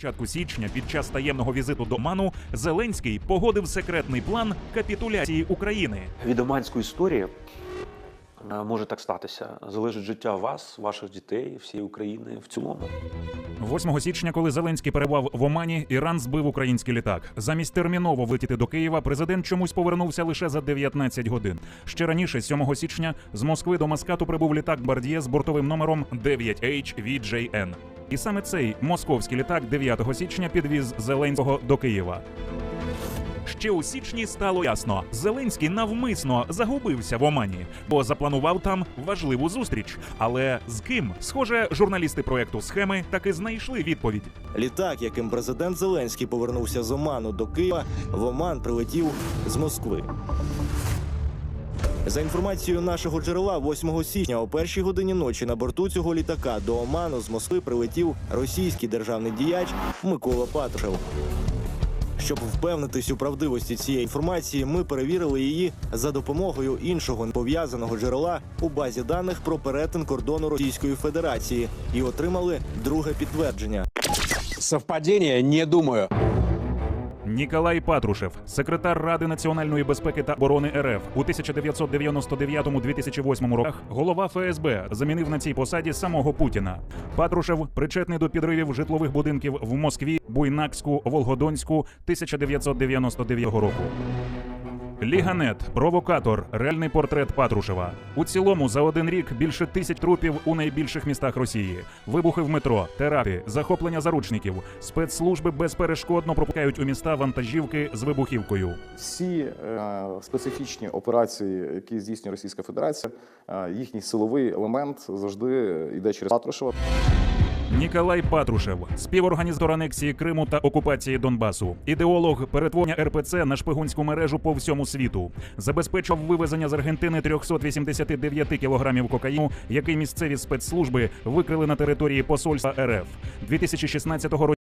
початку січня під час таємного візиту до Ману Зеленський погодив секретний план капітуляції України. Від оманської історії е, може так статися. Залежить життя вас, ваших дітей, всієї України в цілому. 8 січня, коли Зеленський перебував в Омані, Іран збив український літак. Замість терміново влетіти до Києва, президент чомусь повернувся лише за 19 годин. Ще раніше, 7 січня, з Москви до Маскату прибув літак Бардіє з бортовим номером 9HVJN. І саме цей московський літак 9 січня підвіз Зеленського до Києва. Ще у січні стало ясно, Зеленський навмисно загубився в Омані, бо запланував там важливу зустріч. Але з ким? Схоже, журналісти проекту схеми таки знайшли відповідь. Літак, яким президент Зеленський повернувся з Оману до Києва, в Оман прилетів з Москви. За інформацією нашого джерела, 8 січня о першій годині ночі на борту цього літака до Оману з Москви прилетів російський державний діяч Микола Патрушев. Щоб впевнитись у правдивості цієї інформації, ми перевірили її за допомогою іншого пов'язаного джерела у базі даних про перетин кордону Російської Федерації і отримали друге підтвердження. Совпадение? Не думаю. Ніколай Патрушев, секретар Ради національної безпеки та оборони РФ у 1999-2008 роках, голова ФСБ, замінив на цій посаді самого Путіна. Патрушев причетний до підривів житлових будинків в Москві, Буйнакську, Волгодонську 1999 року. Ліганет, провокатор, реальний портрет Патрушева. У цілому за один рік більше тисяч трупів у найбільших містах Росії. Вибухи в метро, теракти, захоплення заручників. Спецслужби безперешкодно пропускають у міста вантажівки з вибухівкою. Всі е, специфічні операції, які здійснює Російська Федерація, е, їхній силовий елемент завжди йде через Патрушева. Ніколай Патрушев, співорганізатор анексії Криму та окупації Донбасу, ідеолог перетворення РПЦ на шпигунську мережу по всьому світу, забезпечив вивезення з Аргентини 389 кілограмів кокаїну, який місцеві спецслужби викрили на території посольства РФ 2016 року.